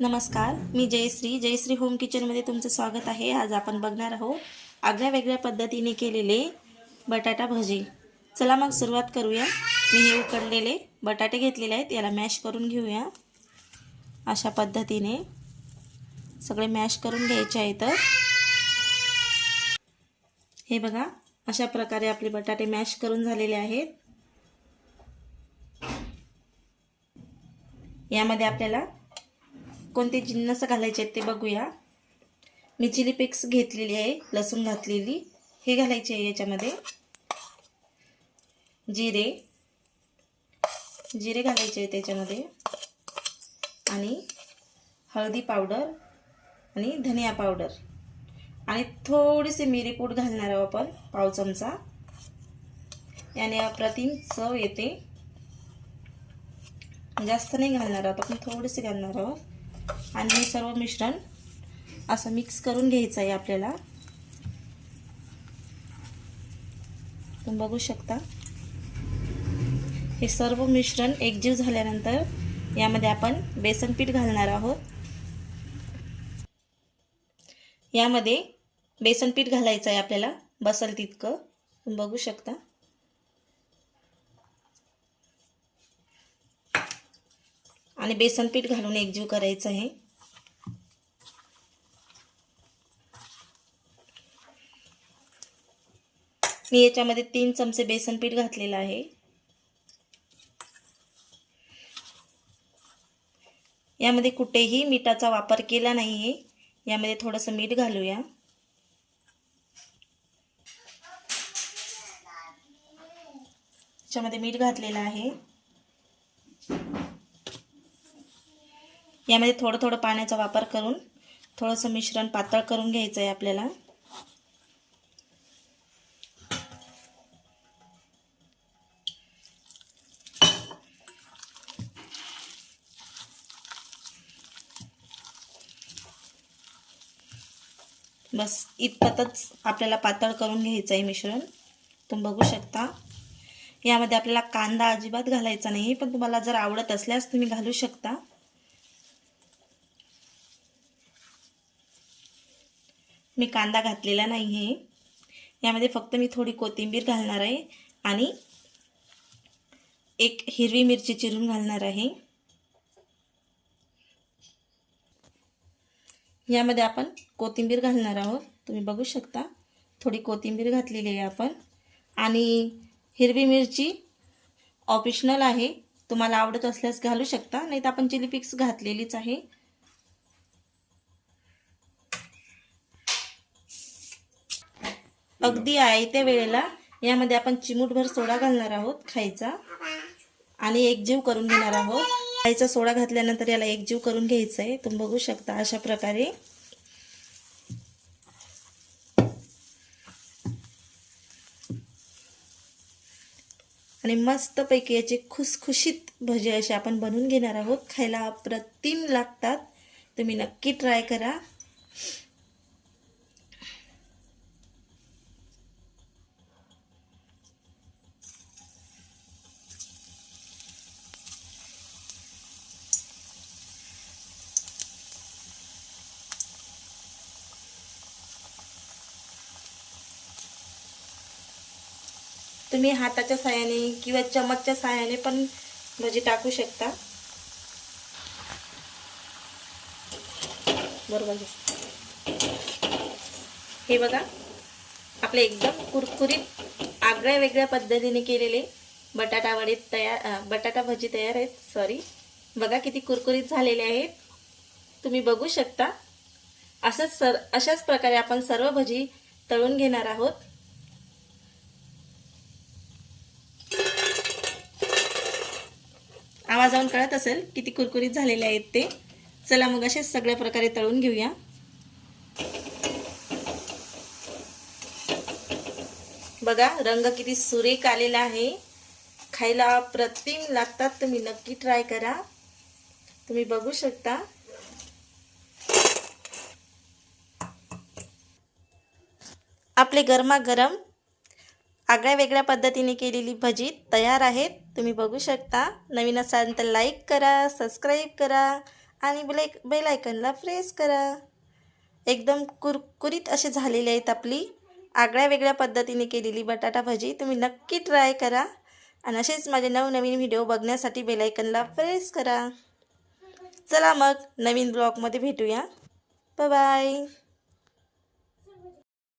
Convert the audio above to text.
नमस्कार मी जयश्री. जयश्री होम किचनमध्ये तुमचं स्वागत आहे. आज आपण बघणार आहोत आगळ्या वेगळ्या पद्धतीने केलेले बटाटा भजी. चला मग सुरुवात करूया. मी हे उकडलेले बटाटे घेतलेले आहेत. याला मॅश करून घेऊया. अशा पद्धतीने सगळे मॅश करून घ्यायचे आहेत हे बघा अशा प्रकारे आपले बटाटे मॅश करून झालेले आहेत. यामध्ये आपल्याला कोणते जिन्नस घालायचे आहेत ते बघूया. मी चिली पिक्स घेतलेली आहे लसूण घातलेली. हे घालायचे आहे याच्यामध्ये. जिरे. जिरे घालायचे आहे त्याच्यामध्ये. आणि हळदी पावडर आणि धनिया पावडर. आणि थोडीशी मिरीपूड घालणार आहोत आपण पाव चमचा. याने अप्रतिम चव येते. जास्त नाही घालणार आहोत आपण थोडेसे घालणार आहोत. आणि हे सर्व मिश्रण असं मिक्स करून घ्यायचं आहे आपल्याला. तुम्ही बघू शकता. हे सर्व मिश्रण एकजीव झाल्यानंतर यामध्ये आपण बेसन पीठ घालणार आहोत. यामध्ये बेसन पीठ घालायचं आहे आपल्याला बसल तितकं. तुम्ही बघू शकता. आणि बेसन पीठ घालून एकजीव करायचं आहे. मी याच्यामध्ये तीन चमचे बेसन पीठ घातलेलं आहे. यामध्ये कुठेही मिठाचा वापर केला नाही आहे यामध्ये थोडंसं मीठ घालूया. याच्यामध्ये मीठ घातलेलं आहे. यामध्ये थोडं थोडं पाण्याचा वापर करून थोडंसं मिश्रण पातळ करून घ्यायचं आहे आपल्याला. बस इतपतच आपल्याला पातळ करून घ्यायचं आहे मिश्रण. तुम्ही बघू शकता. यामध्ये आपल्याला कांदा अजिबात घालायचा नाही पण तुम्हाला जर आवडत असल्यास तुम्ही घालू शकता. मी कांदा घातलेला नाही आहे यामध्ये फक्त मी थोडी कोथिंबीर घालणार आहे आणि एक हिरवी मिरची चिरून घालणार आहे. यामध्ये आपण कोथिंबीर घालणार आहोत. तुम्ही बघू शकता थोडी कोथिंबीर घातलेली आहे आपण. आणि हिरवी मिरची ऑप्शनल आहे. तुम्हाला आवडत असल्यास घालू शकता नाही तर आपण चिली पिक्स घातलेलीच आहे. अगदी आहे त्या वेळेला. यामध्ये आपण चिमूटभर सोडा घालणार आहोत खायचा. आणि एकजीव करून घेणार आहोत. खायचा सोडा घातल्यानंतर याला एकजीव करून घ्यायचा आहे तुम्ही बघू शकता अशा प्रकारे. आणि मस्तपैकी याचे खुसखुशीत भजे असे आपण बनवून घेणार आहोत. खायला अप्रतिम लागतात. तुम्ही नक्की ट्राय करा. तुम्ही हाताच्या साहाय्याने किंवा चमचच्या साह्याने पण भजी टाकू शकता. बरोबर हे बघा आपले एकदम कुरकुरीत आगळ्या वेगळ्या पद्धतीने केलेले बटाटा वडे तयार बटाटा भजी तयार आहेत. सॉरी बघा किती कुरकुरीत झालेले आहेत. तुम्ही बघू शकता. असंच सर अशाच प्रकारे आपण सर्व भजी तळून घेणार आहोत. आवाजावरून कळत असेल किती कुरकुरीत झालेले आहेत ते. चला मग असेच सगळ्या प्रकारे तळून घेऊया. बघा रंग किती सुरेख आलेला आहे. खायला अप्रतिम लागतात तुम्ही नक्की ट्राय करा. तुम्ही बघू शकता. आपले गरमागरम आगळ्या वेगळ्या पद्धतीने केलेली भजी तयार आहेत. तुम्ही बघू शकता. नवीन असाल तर लाईक करा सबस्क्राईब करा आणि बेलायक बेलायकनला प्रेस करा. एकदम कुरकुरीत असे झालेले आहेत आपली. आगळ्या वेगळ्या पद्धतीने केलेली बटाटा भजी. तुम्ही नक्की ट्राय करा. आणि असेच माझे नवनवीन व्हिडिओ बघण्यासाठी बेलायकनला प्रेस करा. चला मग नवीन ब्लॉगमध्ये भेटूया. बाय